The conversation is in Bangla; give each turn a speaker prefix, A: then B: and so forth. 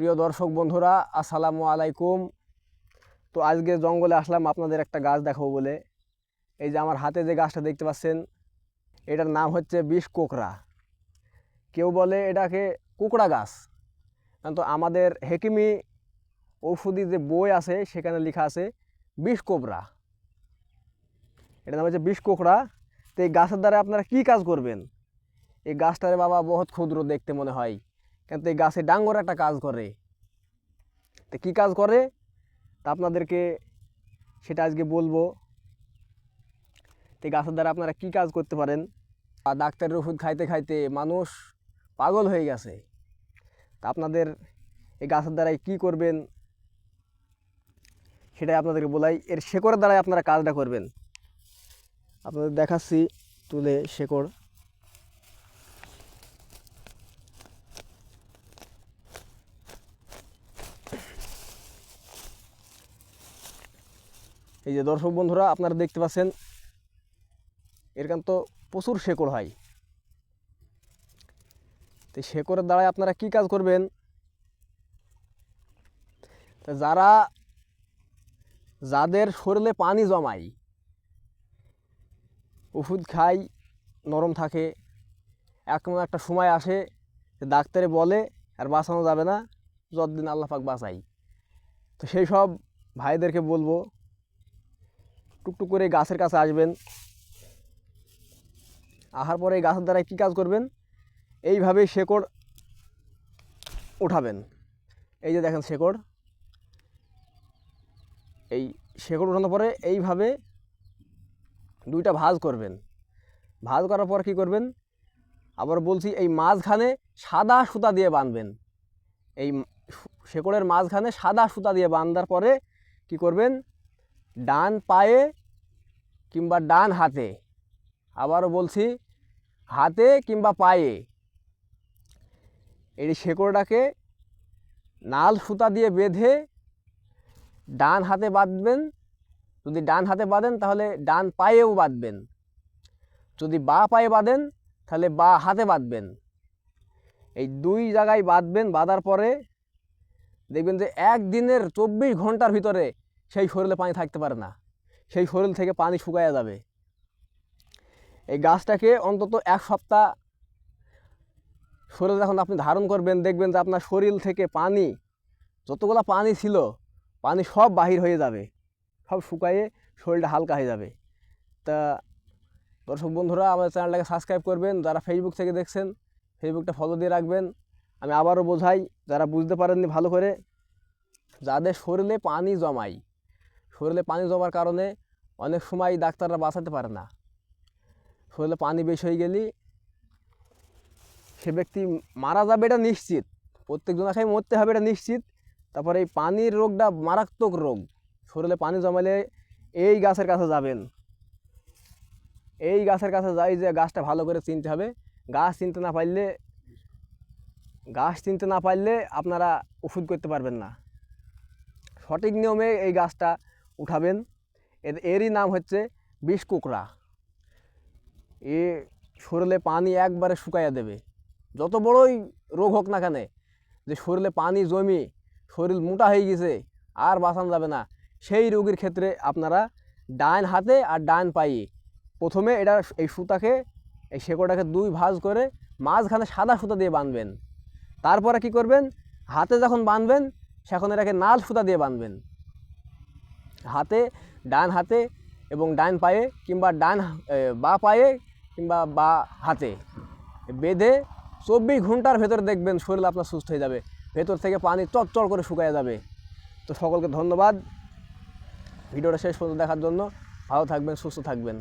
A: প্রিয় দর্শক বন্ধুরা, আসসালামু আলাইকুম। তো আজকে জঙ্গলে আসলাম, আপনাদের একটা গাছ দেখাবো বলে। এই যে আমার হাতে যে গাছটা দেখতে পাচ্ছেন, এটার নাম হচ্ছে বিষ কোকড়া। কেউ বলে এটাকে কুকড়া গাছ। তো আমাদের হেকিমি ঔষধি যে বই আছে, সেখানে লেখা আছে বিষ কোবরা এটার নাম হচ্ছে বিষ কোকড়া। তো এই গাছের দ্বারা আপনারা কী কাজ করবেন? এই গাছটারে বাবা বহুত ক্ষুদ্র দেখতে মনে হয়। কিন্তু এই গাছে ডাঙ্গর একটা কাজ করে। তো কী কাজ করে? তা আপনাদেরকে সেটা আজকে বলব। তো গাছের দ্বারা আপনারা কী কাজ করতে পারেন? আর ডাক্তারের ওষুধ খাইতে খাইতে মানুষ পাগল হয়ে গেছে। তা আপনাদের এই গাছের দ্বারাই কী করবেন? সেটাই আপনাদেরকে বলাই। এর শেকড়ের দ্বারাই আপনারা কাজটা করবেন। আপনাদের দেখাচ্ছি, তুলে শেকড়। এই যে দর্শক বন্ধুরা, আপনারা দেখতে পাচ্ছেন এরকম তো প্রচুর শেকড় হয়। তো শেকড়ের দ্বারাই আপনারা কি কাজ করবেন? তা যারা, যাদের শরীরে পানি জমায়, ওষুধ খাই নরম থাকে এখন একটা সময় আসে ডাক্তারে বলে, আর বাঁচানো যাবে না, যতদিন আল্লাহ পাক বাঁচাই তো সেই সব ভাইদেরকে বলব টুকটুক করে গাছের কাছে আসবেন। আসার পরে এই গাছের দ্বারা কী কাজ করবেন? এইভাবে শেকড় উঠাবেন এই যে দেখেন শেকড়। এই শেকড় উঠানোর পরে এইভাবে দুইটা ভাঁজ করবেন। ভাঁজ করার পর কি করবেন? আবার বলছি, এই মাঝখানে সাদা সুতা দিয়ে বাঁধবেন। এই শেকড়ের মাঝখানে সাদা সুতা দিয়ে বাঁধার পরে কি করবেন? ডান পায়ে কিংবা ডান হাতে, আবারও বলছি, হাতে কিংবা পায়ে। এই শেকড়টাকে নাল সুতা দিয়ে বেঁধে ডান হাতে বাঁধবেন। যদি ডান হাতে বাঁধেন, তাহলে ডান পায়েও বাঁধবেন। যদি বা পায়ে বাঁধেন, তাহলে বা হাতে বাঁধবেন। এই দুই জায়গায় বাঁধবেন, বাঁধার পরে দেখবেন যে একদিনের চব্বিশ ঘণ্টার ভিতরে সেই শরীরে পানি থাকতে পারে না। সেই শরীর থেকে পানি শুকায়া যাবে। এই গাছটাকে অন্তত এক সপ্তাহ শরীরে যখন আপনি ধারণ করবেন, দেখবেন যে আপনার শরীর থেকে পানি, যতগুলো পানি ছিল, পানি সব বাহির হয়ে যাবে। সব শুকায়ে শরীরটা হালকা হয়ে যাবে। তা দর্শক বন্ধুরা, আমাদের চ্যানেলটাকে সাবস্ক্রাইব করবেন। যারা ফেসবুক থেকে দেখছেন ফেসবুকটা ফলো দিয়ে রাখবেন। আমি আবারও বোঝাই, যারা বুঝতে পারেননি ভালো করে, যাদের শরীরে পানি জমায় শরীরে পানি জমার কারণে অনেক সময় ডাক্তাররা বাঁচাতে পারে না। শরীরে পানি বেশি হয়ে গেলে সে ব্যক্তি মারা যাবে এটা নিশ্চিত। প্রত্যেক জনাখাই মরতে হবে এটা নিশ্চিত। তারপরে এই পানির রোগটা মারাত্মক রোগ। শরীরে পানি জমালে এই গাছের কাছে যাবেন। এই গাছের কাছে যাই যে গাছটা ভালো করে চিনতে হবে। গাছ চিনতে না পারলে, গাছ চিনতে না পারলে আপনারা ওষুধ করতে পারবেন না। সঠিক নিয়মে এই গাছটা উঠাবেন। এর, এরই নাম হচ্ছে বিষ কুকড়া। এ শরীরে পানি একবারে শুকাইয়া দেবে। যত বড়ই রোগ হোক না কেন, যে শরীরে পানি জমি, শরীর মোটা হয়ে গেছে, আর বাঁচানো যাবে না। সেই রোগীর ক্ষেত্রে আপনারা ডান হাতে আর ডান পায়ে প্রথমে এটা, এই সুতাকে, এই শেকড়টাকে দুই ভাঁজ করে মাঝখানে সাদা সুতা দিয়ে বাঁধবেন। তারপরে কি করবেন? হাতে যখন বাঁধবেন, সেখন এটাকে নাল সুতা দিয়ে বাঁধবেন। হাতে, ডান হাতে এবং ডান পায়ে কিংবা ডান বা পায়ে কিংবা বা হাতে বেঁধে চব্বিশ ঘণ্টার ভেতরে দেখবেন শরীর আপনার সুস্থ হয়ে যাবে। ভেতর থেকে পানি চটচড় করে শুকায় যাবে। তো সকলকে ধন্যবাদ। ভিডিওটা শেষ পর্যন্ত দেখার জন্য ভালো থাকবেন, সুস্থ থাকবেন।